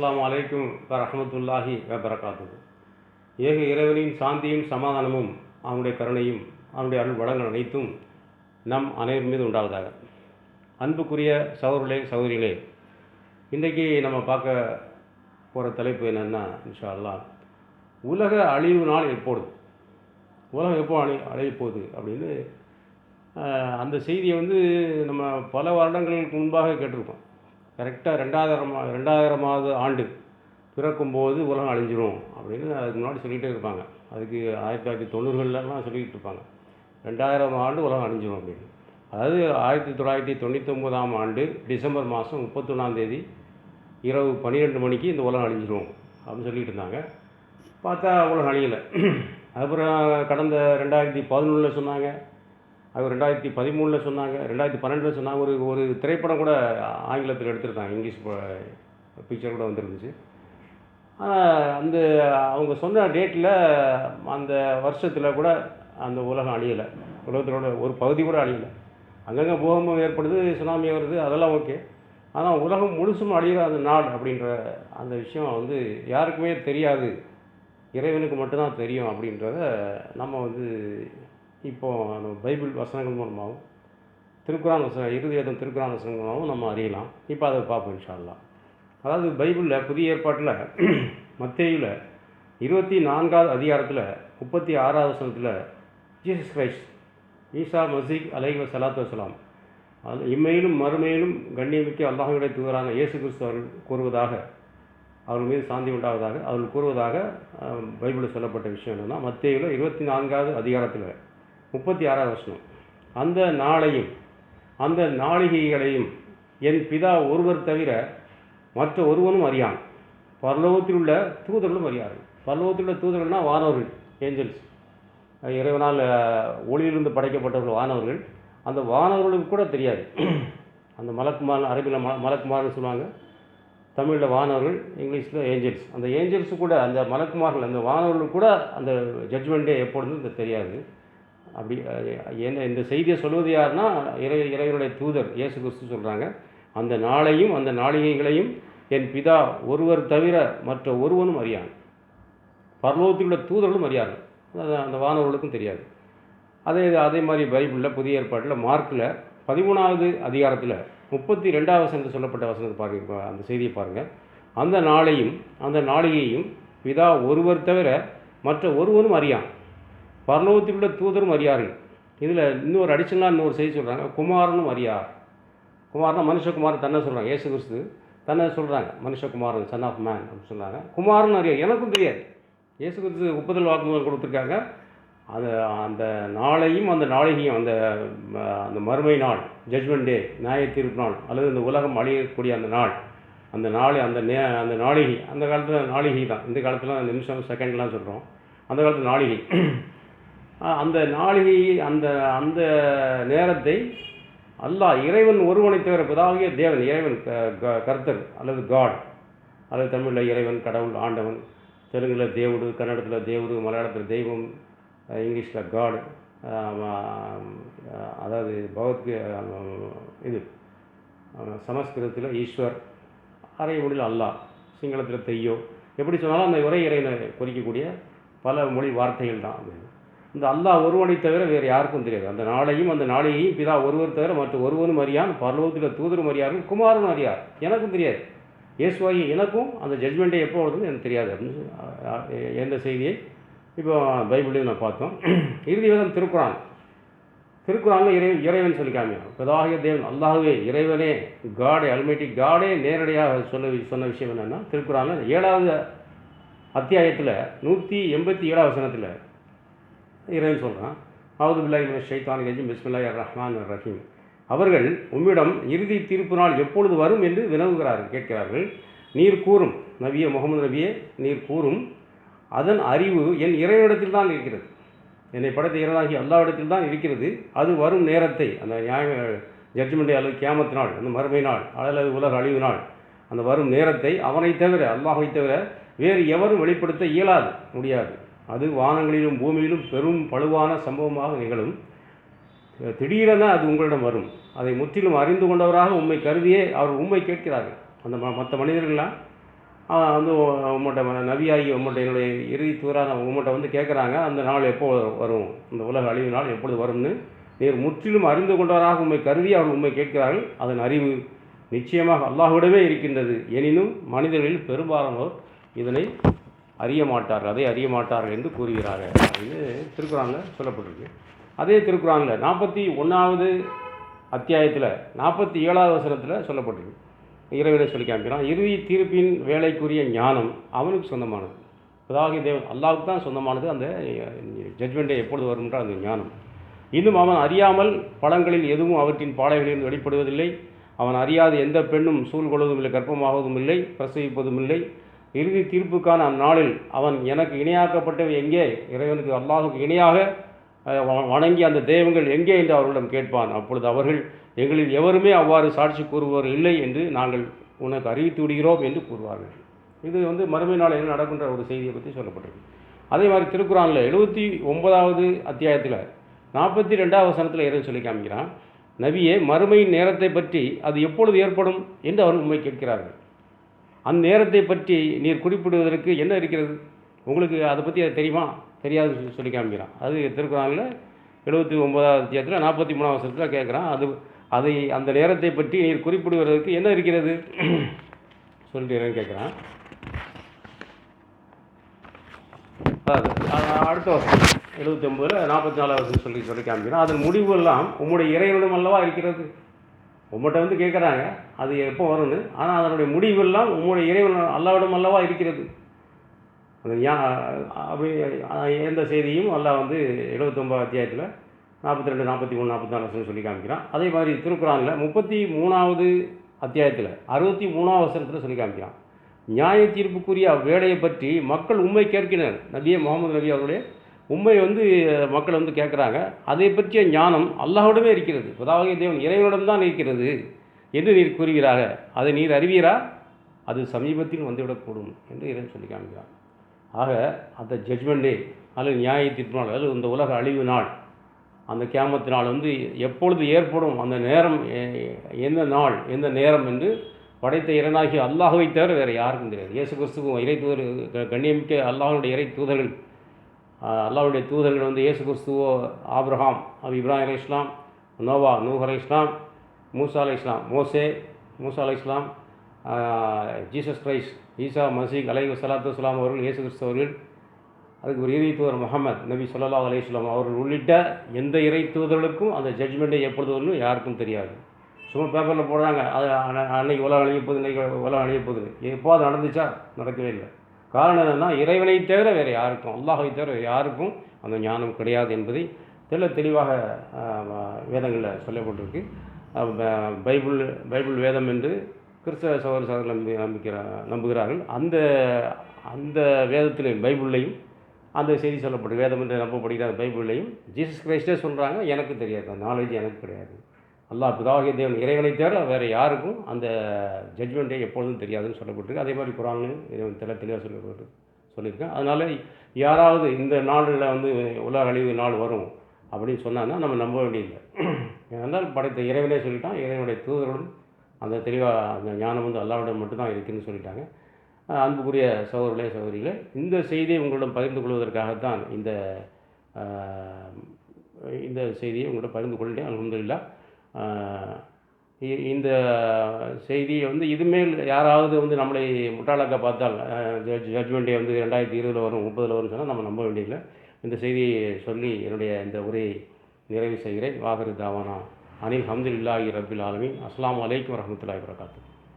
அஸ்லாம் அலைக்கும் வரஹமத்துல்லாஹி வபரகாத்து ஏக இறைவனின் சாந்தியும் சமாதானமும் அவனுடைய கருணையும் அவனுடைய அருள் வளங்கள் அனைத்தும் நம் அனைவர் மீது உண்டாவதாக. அன்புக்குரிய சகோதரர்களே சகோதரிகளே இன்றைக்கி நம்ம பார்க்க போகிற தலைப்பு என்னென்னா இன்ஷா அல்லாஹ் உலக அழிவு நாள் எப்போது? உலகம் எப்போ அழி அழிய போகுது அப்படின்னு அந்த செய்தியை வந்து நம்ம பல வருடங்களுக்கு முன்பாக கேட்டிருக்கோம். கரெக்டாக ரெண்டாயிரம் ரெண்டாயிரமாவது ஆண்டு பிறக்கும்போது உலகம் அழிஞ்சிரும் அப்படின்னு அதுக்கு முன்னாடி சொல்லிகிட்டே இருப்பாங்க. அதுக்கு ஆயிரத்தி தொள்ளாயிரத்தி தொண்ணூறுகள்லாம் சொல்லிகிட்டு இருப்பாங்க. ரெண்டாயிரம் ஆண்டு உலகம் அழிஞ்சிரும் அப்படின்னு. அதாவது ஆயிரத்தி தொள்ளாயிரத்தி தொண்ணூற்றி ஒன்பதாம் ஆண்டு டிசம்பர் மாதம் முப்பத்தொன்னாந்தேதி இரவு பன்னிரெண்டு மணிக்கு இந்த உலகம் அழிஞ்சிரும் அப்படின்னு சொல்லிட்டு இருந்தாங்க. பார்த்தா உலகம் அழியலை. அப்புறம் கடந்த ரெண்டாயிரத்தி பதினொன்றில் சொன்னாங்க. அது ரெண்டாயிரத்தி பதிமூணில் சொன்னாங்க. ரெண்டாயிரத்தி பன்னெண்டில் சொன்னாங்க. ஒரு ஒரு திரைப்படம் கூட ஆங்கிலத்தில் எடுத்திருந்தாங்க. இங்கிலீஷ் பிக்சர் கூட வந்துருந்துச்சு. ஆனால் அந்த அவங்க சொன்ன டேட்டில் அந்த வருஷத்தில் கூட அந்த உலகம் அழியலை. உலகத்தோட ஒரு பகுதி கூட அழியலை. அங்கங்கே பூகம்பம் ஏற்படுது சுனாமி வருது அதெல்லாம் ஓகே ஆனால் உலகம் முழுசும் அழிகிற அந்த நாள் அப்படின்ற அந்த விஷயம் வந்து யாருக்குமே தெரியாது. இறைவனுக்கு மட்டும்தான் தெரியும் அப்படின்றத நம்ம வந்து இப்போது நம்ம பைபிள் வசனங்கள் மூலமாகவும் திருக்குறான் வசனம் இறுதி வேதம் திருக்குறான் வசனங்கள் மூலமாகவும் நம்ம அறியலாம். இப்போ அதை பார்ப்போம் இன்ஷால்லா அதாவது பைபிளில் புதிய ஏற்பாட்டில் மத்தேயுல இருபத்தி நான்காவது அதிகாரத்தில் முப்பத்தி ஆறாவது வசனத்தில் ஜீசஸ் கிரைஸ்ட் ஈசா மசீக் அலைவ சலாத்து வசலாம் அது இம்மையிலும் மறுமையிலும் கண்ணியமிக்க அல்லாஹுடைய தூதரான இயேசு கிறிஸ்து அவர்கள் கூறுவதாக அவர்கள் மீது சாந்தி உண்டாவதாக அவர்கள் கூறுவதாக பைபிளில் சொல்லப்பட்ட விஷயம் என்னென்னா மத்தியில் இருபத்தி நான்காவது அதிகாரத்தில் முப்பத்தி ஆறாவது வசனம். அந்த நாளையும் அந்த நாளிகைகளையும் என் பிதா ஒருவர் தவிர மற்ற ஒருவனும் அறியான். பரலோகத்தில் உள்ள தூதர்களும் அறியார்கள். பரலோகத்தில் உள்ள தூதர்கள்னால் வானவர்கள் ஏஞ்சல்ஸ் இறைவனால் ஒளியிலிருந்து படைக்கப்பட்டவர்கள் வானவர்கள். அந்த வானவர்களுக்கு கூட தெரியாது. அந்த மலக்குமார் அரபியில் ம மலக்குமார்னு சொல்லுவாங்க. தமிழில் வானவர்கள் இங்கிலீஷில் ஏஞ்சல்ஸ் அந்த ஏஞ்சல்ஸு கூட அந்த மலக்குமார்கள் அந்த வானவர்களுக்கு கூட அந்த ஜட்ஜ்மெண்ட்டே எப்பொழுதும் தெரியாது. அப்படி என்ன இந்த செய்தியை சொல்வது யாருன்னா இறை இறைவனுடைய தூதர் இயேசு கிறிஸ்து சொல்கிறாங்க அந்த நாளையும் அந்த நாளிகைகளையும் என் பிதா ஒருவர் தவிர மற்ற ஒருவனும் அறியான் பரலோகத்தில் தூதர்களும் அறியார்கள் அது அந்த வானவர்களுக்கும் தெரியாது. அதே அதே மாதிரி பைபிளில் புதிய ஏற்பாட்டில் மார்க்கில் பதிமூணாவது அதிகாரத்தில் முப்பத்தி ரெண்டாவது வசனத்தில் சொல்லப்பட்ட வசனத்தை பாருங்க அந்த செய்தியை பாருங்கள் அந்த நாளையும் அந்த நாளிகையும் பிதா ஒருவர் தவிர மற்ற ஒருவனும் அறியான். பரலோகத்தில் உள்ள தூதரும் அறியார்கள் இதில் இன்னொரு அடிஷனலாக இன்னொரு செய்தி சொல்கிறாங்க குமாரனும் அறியார். குமாரனா மனுஷகுமாரன் தன்னை சொல்கிறாங்க ஏசு கிறிஸ்து தன்னை சொல்கிறாங்க மனுஷகுமாரன் சன் ஆஃப் மேன் அப்படின்னு சொல்கிறாங்க குமாரன் அறியார். எனக்கும் தெரியாது. இயேசு கிறிஸ்து ஒப்புதல் வாக்குமூலம் கொடுத்துருக்காங்க. அது அந்த நாளையும் அந்த நாளிகையும் அந்த ம, அந்த மறுமை நாள் ஜட்ஜ்மெண்ட் டே நியாய தீர்ப்பு நாள் அல்லது இந்த உலகம் அழியக்கூடிய அந்த நாள் அந்த நாளை அந்த நே அந்த நாளிகை அந்த காலத்தில் நாளிகை தான். இந்த காலத்தில் நிமிஷம் செகண்ட்லாம் சொல்கிறோம் அந்த காலத்தில் நாளிகை. அந்த நாளிகை அந்த அந்த நேரத்தை அல்லாஹ் இறைவன் ஒருவனை தவிர பிதாகிய தேவன் இறைவன் க- க- கர்த்தர் அல்லது காட் அல்லது தமிழில் இறைவன் கடவுள் ஆண்டவன். தெலுங்கில் தேவுடு கன்னடத்தில் தேவுடு மலையாளத்தில் தெய்வம் இங்கிலீஷில் காட் அதாவது பகவத்கீ இது சமஸ்கிருதத்தில் ஈஸ்வர் அரை மொழியில் அல்லாஹ் சிங்களத்தில் தெய்யோ. எப்படி சொன்னாலும் அந்த உரை இறைவனை குறிக்கக்கூடிய பல மொழி வார்த்தைகள் தான் அப்படின்னு இந்த அல்லாஹ் ஒருவனை தவிர வேறு யாருக்கும் தெரியாது. அந்த நாளையும் அந்த நாளையையும் பிதா ஒருவர் தவிர மற்ற ஒருவனும் அறியான் பரலோகத்தில் தூதரும் அறியார்கள் குமாரனும் அறியார். எனக்கும் தெரியாது. இயேசுவாகி எனக்கும் அந்த ஜட்மெண்ட்டை எப்போ வருதுன்னு எனக்கு தெரியாது. அப்படின்னு சொல்லி, எந்த செய்தியை? இப்போ பைபிளையும் நான் பார்த்தோம். இறுதி வேதம் திருக்குறான். திருக்குறானில் இறை இறைவன் சொல்லி காமியான் பிதாகிய தேவன் அல்லாஹுவே இறைவனே காடே அல்மைட்டி காடே நேரடியாக சொல்ல சொன்ன விஷயம் என்னென்னா திருக்குறானில் ஏழாவது அத்தியாயத்தில் நூற்றி எண்பத்தி ஏழாவது வசனத்தில் இறைவன் சொல்கிறான் அவது பில்லாஹி ஷைத்தான் ரஜீம் பிஸ்மில்லாய் ரஹ்மான் ரஹீம். அவர்கள் உம்மிடம் இறுதி தீர்ப்பு நாள் எப்பொழுது வரும் என்று வினவுகிறார்கள் கேட்கிறார்கள். நீர் கூறும் நபிய முகமது நபியே நீர் கூறும். அதன் அறிவு என் இறைவனிடத்தில் தான் இருக்கிறது. என்னை படைத்த இறைவனாகி அல்லாவிடத்தில் தான் இருக்கிறது. அது வரும் நேரத்தை அந்த நியாய ஜட்ஜ்மெண்ட் அல்லது கேமத்து நாள் அந்த மறுமை நாள் அல்லது உலக அழிவு நாள் அந்த வரும் நேரத்தை அவனை தவிர அல்லாஹை தவிர வேறு எவரும் வெளிப்படுத்த இயலாது முடியாது. அது வானங்களிலும் பூமியிலும் பெரும் பழுவான சம்பவமாக நிகழும். திடீரென அது உங்களிடம் வரும். அதை முற்றிலும் அறிந்து கொண்டவராக உண்மை கருதியே அவர் உண்மை கேட்கிறார்கள். அந்த ம- மற்ற மனிதர்கள்லாம் வந்து உங்கள்கிட்ட நபியாகி உங்கள்கிட்ட என்னுடைய இறுதி தூரான உங்கள்கிட்ட வந்து கேட்குறாங்க அந்த நாள் எப்போ வரும்? இந்த உலக அழிவு நாள் எப்பொழுது வரும்னு. நீர் முற்றிலும் அறிந்து கொண்டவராக உண்மை கருதி அவர் உண்மை கேட்கிறார்கள். அதன் அறிவு நிச்சயமாக அல்லாஹ்விடமே இருக்கின்றது. எனினும் மனிதர்களில் பெரும்பாலானோர் இதனை அறிய மாட்டார் அதை அறிய மாட்டார்கள் என்று கூறுகிறார்கள் அப்படின்னு திருக்குறானில் சொல்லப்பட்டிருக்கு. அதே திருக்குறானில் நாற்பத்தி ஒன்றாவது அத்தியாயத்தில் நாற்பத்தி ஏழாவது வசனத்தில் சொல்லப்பட்டிருக்கு. இறைவனை சொல்லி காமிக்கிறான் இறுதி தீர்ப்பின் வேலைக்குரிய ஞானம் அவனுக்கு சொந்தமானது. பிதாகி தேவன் அல்லாவுக்கு தான் சொந்தமானது அந்த ஜட்மெண்ட்டை எப்பொழுது வரும்ன்ற அந்த ஞானம். இன்னும் அவன் அறியாமல் பழங்களில் எதுவும் அவற்றின் பாடைகளில் வெளிப்படுவதில்லை. அவன் அறியாத எந்த பெண்ணும் சூழ் கொள்வதும் இல்லை கர்ப்பமாவதும் இல்லை பிரசவிப்பதும் இல்லை. இறுதி தீர்ப்புக்கான அந்நாளில் அவன் எனக்கு இணையாக்கப்பட்டவை எங்கே? இறைவனுக்கு அல்லாஹுக்கு இணையாக வ- வணங்கி அந்த தெய்வங்கள் எங்கே என்று அவர்களிடம் கேட்பான். அப்பொழுது அவர்கள் எங்களில் எவருமே அவ்வாறு சாட்சி கூறுவோர் இல்லை என்று நாங்கள் உனக்கு அறிவித்து விடுகிறோம் என்று கூறுவார்கள். இது வந்து மறுமை நாள் என்ன நடக்கின்ற ஒரு செய்தியை பற்றி சொல்லப்பட்டிருக்கு. அதே மாதிரி திருக்குறானில் எழுபத்தி ஒன்பதாவது அத்தியாயத்தில் நாற்பத்தி ரெண்டாவது வசனத்தில் இறைவன் சொல்லி காமிக்கிறான். நபியே மறுமையின் நேரத்தை பற்றி அது எப்பொழுது ஏற்படும் என்று அவர்கள் உண்மை கேட்கிறார்கள். அந்த நேரத்தை பற்றி நீர் குறிப்பிடுவதற்கு என்ன இருக்கிறது? உங்களுக்கு அதை பற்றி அது தெரியுமா? தெரியாதுன்னு சொல்லி சொல்லி காமிக்கிறான். அது திருக்குறானில் எழுபத்தி ஒன்பதாவது அத்தியாயத்தில் நாற்பத்தி மூணாவது வருஷத்தில் கேட்குறான். அது அதை அந்த நேரத்தை பற்றி நீர் குறிப்பிடுவதற்கு என்ன இருக்கிறது? சொல்லிட்டு கேட்குறான். அடுத்த வருஷம் எழுபத்தி ஒம்பதில் நாற்பத்தி நாலாவது சொல்லி சொல்லி காமிக்கிறான். அதன் முடிவு எல்லாம் உம்முடைய இறைவனிடம் அல்லவா இருக்கிறது? உங்கள்கிட்ட வந்து கேட்குறாங்க அது எப்போ வரும்னு. ஆனால் அதனுடைய முடிவெல்லாம் உங்களுடைய இறைவன் அல்லாவிடம் அல்லவா இருக்கிறது. அது அப்படி எந்த செய்தியும் அல்லா வந்து எழுபத்தொம்பது அத்தியாயத்தில் நாற்பத்தி ரெண்டு நாற்பத்தி மூணு நாற்பத்தி நாலு வருஷம் சொல்லி காமிக்கிறான். அதே மாதிரி திருக்குறானில் முப்பத்தி மூணாவது அத்தியாயத்தில் அறுபத்தி மூணாவது வருஷத்தில் சொல்லி காமிக்கிறான். நியாய தீர்ப்புக்குரிய வேலையை பற்றி மக்கள் உண்மை கேட்கினர். நபியே முகமது நபி அவருடைய உண்மை வந்து மக்கள் வந்து கேட்குறாங்க. அதை பற்றிய ஞானம் அல்லாஹோடவே இருக்கிறது. புதாவகிய தேவன் இறைவனிடம் தான் இருக்கிறது என்று நீர் கூறுகிறாக அதை நீர் அறிவீரா? அது சமீபத்தில் வந்துவிடக்கூடும் என்று இறைவன் சொல்லி காமிக்கிறான் ஆக அந்த ஜட்மெண்ட் டே அல்லது நியாய தீர்ப்பு நாள் அல்லது இந்த உலக அழிவு நாள் அந்த கேமத்து நாள் வந்து எப்பொழுது ஏற்படும் அந்த நேரம் எந்த நாள் எந்த நேரம் என்று படைத்த இறைனாகி அல்லாஹுவை தவிர வேறு யாருக்கும் தெரியாது. இயேசு கிறிஸ்துவும் இறை தூதர் க- கண்ணியமிக்க அல்லாஹனுடைய இறை தூதர்கள் அல்லாவுடைய அல்லாஹ்வுடைய தூதர்கள் வந்து இயேசு கிறிஸ்துவோ ஆப்ரஹாம் அது இப்ராஹிம் அலி இஸ்லாம் நோவா நூஹ் அலி இஸ்லாம் மூசா அலை இஸ்லாம் மோசே மூசா அலை இஸ்லாம் ஜீசஸ் கிரைஸ்ட் ஈசா மசீக் அலை சலாத்து சலாம் அவர்கள் இயேசு கிறிஸ்து அவர்கள் அதுக்கு ஒரு இறை தூதர் முகமது நபி ஸல்லல்லாஹு அலைஹி வஸல்லம் அவர்கள் உள்ளிட்ட எந்த இறை தூதர்களுக்கும் அந்த ஜட்ஜ்மெண்ட்டை எப்பொழுது வரணும் யாருக்கும் தெரியாது. சும்மா பேப்பரில் போடுறாங்க அது அன்னைக்கு உலகம் அழிய போகுது இன்னைக்கு உலகம் அழிய போகுது. எப்போ அது நடந்துச்சா? நடக்கவே இல்லை. காரணம் என்னென்னா இறைவனை தவிர வேறு யாருக்கும் அல்லாஹை தவிர யாருக்கும் அந்த ஞானம் கிடையாது என்பதை தெல்ல தெளிவாக வேதங்களில் சொல்லப்பட்டிருக்கு. ப- பைபிள் பைபிள் வேதம் என்று கிறிஸ்தவ சகோதர சகோதரர்கள் நம்பி நம்பிக்கிற நம்புகிறார்கள். அந்த அந்த வேதத்திலையும் பைபிள்லையும் அந்த செய்தி சொல்லப்பட்டு வேதம் என்று நம்பப்படுகிற அந்த பைபிள்லையும் ஜீசஸ் கிரைஸ்டே சொல்கிறாங்க எனக்கு தெரியாது. அந்த நாலேஜ் எனக்கு கிடையாது. அல்லாஹ் பிதாகிய தேவன் இறைவனை தவிர வேறு யாருக்கும் அந்த ஜட்ஜ்மெண்ட்டே எப்பொழுதும் தெரியாதுன்னு சொல்லப்பட்டிருக்கு. அதே மாதிரி குரான்னு இறைவன் தெல தெளிவாக சொல்லப்பட்டு சொல்லியிருக்கேன் அதனால் யாராவது இந்த நாளில் வந்து உலக அழிவு நாள் வரும் அப்படின்னு சொன்னாங்கன்னா நம்ம நம்ப வேண்டியதில்லை. ஏனென்றால் படைத்த இறைவனே சொல்லிட்டான். இறைவனுடைய தூதர்களும் அந்த தெளிவாக அந்த ஞானம் வந்து அல்லாவிடம் மட்டும்தான் இருக்குதுன்னு சொல்லிட்டாங்க. அன்புக்குரிய சகோதரர்களே சகோதரிகளே இந்த செய்தியை உங்களிடம் பகிர்ந்து கொள்வதற்காகத்தான் இந்த இந்த செய்தியை உங்களிடம் பகிர்ந்து கொள்கிறேன். அலமதுல்லா இந்த செய்தியை வந்து இதுமேல் யாராவது வந்து நம்மளை முட்டாளாக்க பார்த்தால் ஜட்ஜ் ஜட்ஜ்மெண்ட்டே வந்து ரெண்டாயிரத்தி இருபதில் வரும் முப்பதில் வரும்னு சொன்னால் நம்ம நம்ப வேண்டியதில்லை. இந்த செய்தியை சொல்லி என்னுடைய இந்த உரையை நிறைவு செய்கிறேன். வாகரு தாவானா. அனில் ஹம்துலில்லாஹி ரபில் ஆலமின். அஸ்லாம் அலைக்கும் வரஹ்மத்துல்லாஹி வரகாத்து